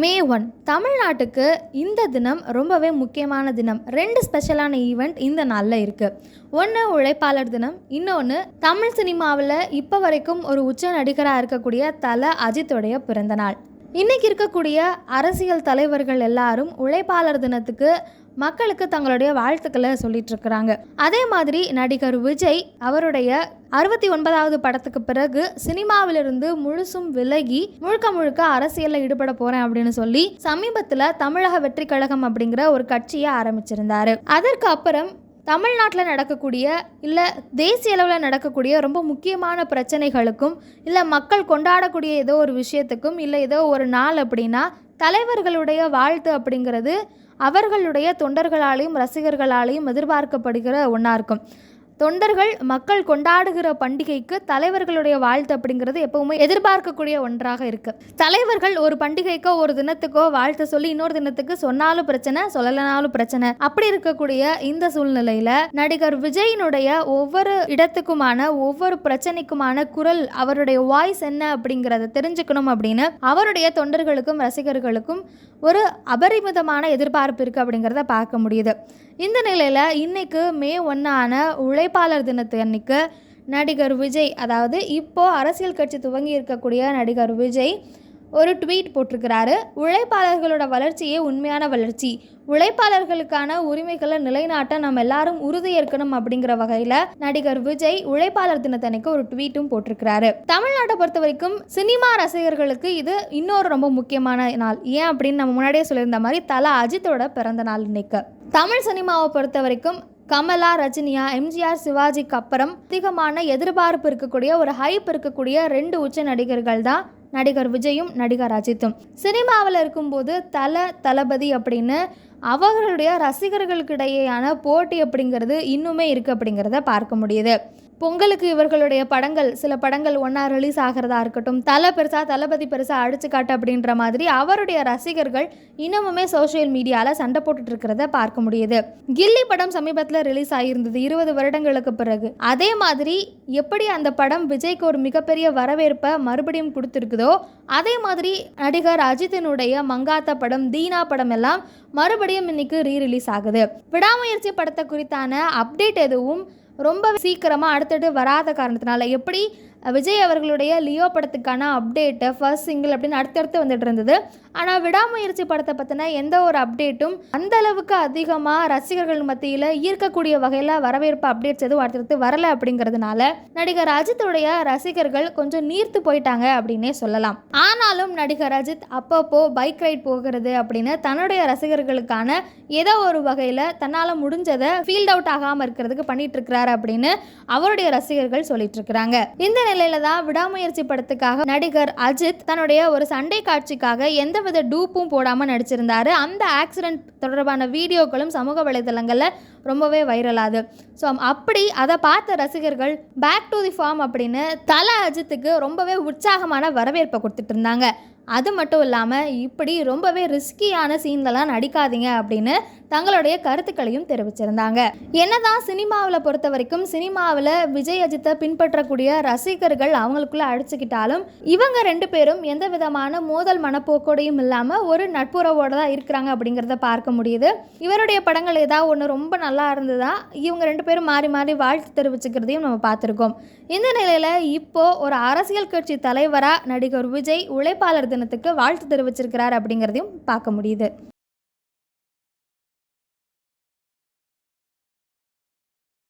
May one தமிழ்நாட்டுக்கு இந்த தினம் ரொம்பவே முக்கியமான தினம். ரெண்டு ஸ்பெஷலான ஈவெண்ட் இந்த நாளில் இருக்குது ஒன்று உழைப்பாளர் தினம் இன்னொன்று தமிழ் சினிமாவில் இப்போ வரைக்கும் ஒரு உச்ச நடிகராக இருக்கக்கூடிய தல அஜித்துடைய பிறந்த நாள். இன்னைக்கு இருக்கக்கூடிய அரசியல் தலைவர்கள் எல்லாரும் உழைப்பாளர் தினத்துக்கு மக்களுக்கு தங்களுடைய வாழ்த்துக்களை சொல்லிட்டு இருக்கிறாங்க அதே மாதிரி நடிகர் விஜய் அவருடைய அறுபத்தி ஒன்பதாவது படத்துக்கு பிறகு சினிமாவிலிருந்து முழுசும் விலகி முழுக்க முழுக்க அரசியலில் ஈடுபட போறேன் அப்படின்னு சொல்லி சமீபத்தில் தமிழக வெற்றி கழகம் அப்படிங்கிற ஒரு கட்சியை ஆரம்பிச்சிருந்தாரு. அதற்கு அப்புறம் தமிழ்நாட்டில் நடக்கக்கூடிய இல்லை தேசிய அளவில் நடக்கக்கூடிய ரொம்ப முக்கியமான பிரச்சனைகளுக்கும் இல்லை மக்கள் கொண்டாடக்கூடிய ஏதோ ஒரு விஷயத்துக்கும் இல்லை ஏதோ ஒரு நாள் அப்படின்னா தலைவர்களுடைய வாழ்த்து அப்படிங்கிறது அவர்களுடைய தொண்டர்களாலையும் ரசிகர்களாலையும் எதிர்பார்க்கப்படுகிற ஒன்றா இருக்கும். தொண்டர்கள் மக்கள் கொண்டாடுகிற பண்டிகைக்கு தலைவர்களுடைய வாழ்த்து அப்படிங்கிறது எப்பவுமே எதிர்பார்க்கக்கூடிய ஒன்றாக இருக்கு. தலைவர்கள் ஒரு பண்டிகைக்கோ ஒரு தினத்துக்கோ வாழ்த்து சொல்லி இன்னொரு தினத்துக்கு சொன்னாலும் பிரச்சனை சொல்லலனாலும் பிரச்சனை. அப்படி இருக்கக்கூடிய இந்த சூழ்நிலையில நடிகர் விஜயினுடைய ஒவ்வொரு இடத்துக்குமான ஒவ்வொரு பிரச்சனைக்குமான குரல் அவருடைய வாய்ஸ் என்ன அப்படிங்கிறத தெரிஞ்சுக்கணும் அப்படின்னு அவருடைய தொண்டர்களுக்கும் ரசிகர்களுக்கும் ஒரு அபரிமிதமான எதிர்பார்ப்பு இருக்குது அப்படிங்கிறத பார்க்க முடியுது. இந்த நிலையில் இன்னைக்கு மே ஒன்றான உழைப்பாளர் தினத்து அன்னைக்கு நடிகர் விஜய் அதாவது இப்போது அரசியல் கட்சி துவங்கி இருக்கக்கூடிய நடிகர் விஜய் ஒரு ட்வீட் போட்டிருக்கிறாரு. உழைப்பாளர்களோட வளர்ச்சியே உண்மையான வளர்ச்சி. உழைப்பாளர்களுக்கான உரிமைகளை நிலைநாட்ட நம்ம எல்லாரும் உறுதியேற்கணும் அப்படிங்கிற வகையில் நடிகர் விஜய் உழைப்பாளர் தினத்தன்னைக்கு ஒரு ட்வீட்டும் போட்டிருக்கிறாரு. தமிழ்நாட்டை பொறுத்த வரைக்கும் சினிமா ரசிகர்களுக்கு இது இன்னொரு ரொம்ப முக்கியமான நாள். ஏன் அப்படின்னு நம்ம முன்னாடியே சொல்லியிருந்த மாதிரி தலா அஜித்தோட பிறந்த நாள் இன்னைக்கு. தமிழ் சினிமாவை பொறுத்த வரைக்கும் கமலா ரஜினியா எம்ஜிஆர் சிவாஜிக்கு அப்புறம் அதிகமான எதிர்பார்ப்பு இருக்கக்கூடிய ஒரு ஹைப் இருக்கக்கூடிய ரெண்டு உச்ச நடிகர்கள் தான் நடிகர் விஜயும் நடிகர் அஜித்தும். சினிமாவில் இருக்கும்போது தல தளபதி அப்படின்னு அவர்களுடைய ரசிகர்களுக்கிடையேயான போட்டி அப்படிங்கிறது இன்னுமே இருக்குது அப்படிங்கிறத பார்க்க முடியுது. பொங்கலுக்கு இவர்களுடைய படங்கள் சில படங்கள் ஒன்றா ரிலீஸ் ஆகிறதா இருக்கட்டும் தலை பெருசா தளபதி பெருசா அடிச்சு காட்டு அப்படின்ற மாதிரி அவருடைய ரசிகர்கள் இன்னமுமே சோஷியல் மீடியாவில் சண்டை போட்டுட்டு இருக்கிறத பார்க்க முடியுது. கில்லி படம் சமீபத்தில் ரிலீஸ் ஆகியிருந்தது இருபது வருடங்களுக்கு பிறகு. அதே மாதிரி எப்படி அந்த படம் விஜய்க்கு ஒரு மிகப்பெரிய வரவேற்பை மறுபடியும் கொடுத்துருக்குதோ அதே மாதிரி நடிகர் அஜித்தினுடைய மங்காத்த படம் தீனா படம் எல்லாம் மறுபடியும் இன்னைக்கு ரீ ரிலீஸ் ஆகுது. விடாமுயற்சி படத்தை குறித்தான அப்டேட் எதுவும் ரொம்ப சீக்கிரமாக அடுத்தடுத்து வராத காரணத்தினால எப்படி விஜய் அவர்களுடைய லியோ படத்துக்கான அப்டேட்டு ஃபர்ஸ்ட் சிங்கிள் அப்படின்னு அடுத்தடுத்து வந்துட்டு இருந்தது. ஆனால் விடாமுயற்சி படத்தை பற்றின எந்த ஒரு அப்டேட்டும் அந்த அளவுக்கு அதிகமாக ரசிகர்கள் மத்தியில் ஈர்க்கக்கூடிய வகையில் வரவேற்பு அப்டேட்ஸ் எதுவும் அடுத்தடுத்து வரல அப்படிங்கிறதுனால நடிகர் அஜித்துடைய ரசிகர்கள் கொஞ்சம் நீர்த்து போயிட்டாங்க அப்படின்னே சொல்லலாம். ஆனாலும் நடிகர் அஜித் அப்பப்போ பைக் ரைட் போகிறது அப்படின்னு தன்னுடைய ரசிகர்களுக்கான ஏதோ ஒரு வகையில் தன்னால் முடிஞ்சதை ஃபீல்ட் அவுட் ஆகாமல் இருக்கிறதுக்கு பண்ணிட்டு இருக்கிறாரு அப்படின்னு அவருடைய ரசிகர்கள் சொல்லிட்டு இருக்கிறாங்க. இந்த நிலையில தான் விடாமுயற்சி படத்துக்காக நடிகர் அஜித் தன்னுடைய ஒரு சண்டை காட்சிக்காக எந்த எந்தவித டூப்பும் போடாமல் நடிச்சிருந்தாரு. அந்த ஆக்சிடென்ட் தொடர்பான வீடியோக்களும் சமூக வலைதளங்களில் ரொம்பவே வைரலாது ஸோ அப்படி அதை பார்த்த ரசிகர்கள் பேக் டு தி ஃபார்ம் அப்படின்னு தல அஜித்துக்கு ரொம்பவே உற்சாகமான வரவேற்பை கொடுத்துட்டு இருந்தாங்க. அது மட்டும் இல்லாமல் இப்படி ரொம்பவே ரிஸ்கியான சீன்லலாம் நடிக்காதீங்க அப்படின்னு தங்களுடைய கருத்துக்களையும் தெரிவிச்சிருந்தாங்க. என்னதான் சினிமாவில் பொறுத்த வரைக்கும் சினிமாவில் விஜய் அஜித்தை பின்பற்றக்கூடிய ரசிகர்கள் அவங்களுக்குள்ள அடிச்சுக்கிட்டாலும் இவங்க ரெண்டு பேரும் எந்த விதமான மோதல் மனப்போக்கோடையும் இல்லாமல் ஒரு நட்புறவோடு தான் இருக்கிறாங்க அப்படிங்கிறத பார்க்க முடியுது. இவருடைய படங்கள் ஏதாவது ஒன்று ரொம்ப நல்லா இருந்ததா இவங்க ரெண்டு பேரும் மாறி மாறி வாழ்த்து தெரிவிச்சுக்கிறதையும் நம்ம பார்த்துருக்கோம். இந்த நிலையில் இப்போது ஒரு அரசியல் கட்சி தலைவராக நடிகர் விஜய் உழைப்பாளர் தினத்துக்கு வாழ்த்து தெரிவிச்சிருக்கிறார் அப்படிங்கிறதையும் பார்க்க முடியுது.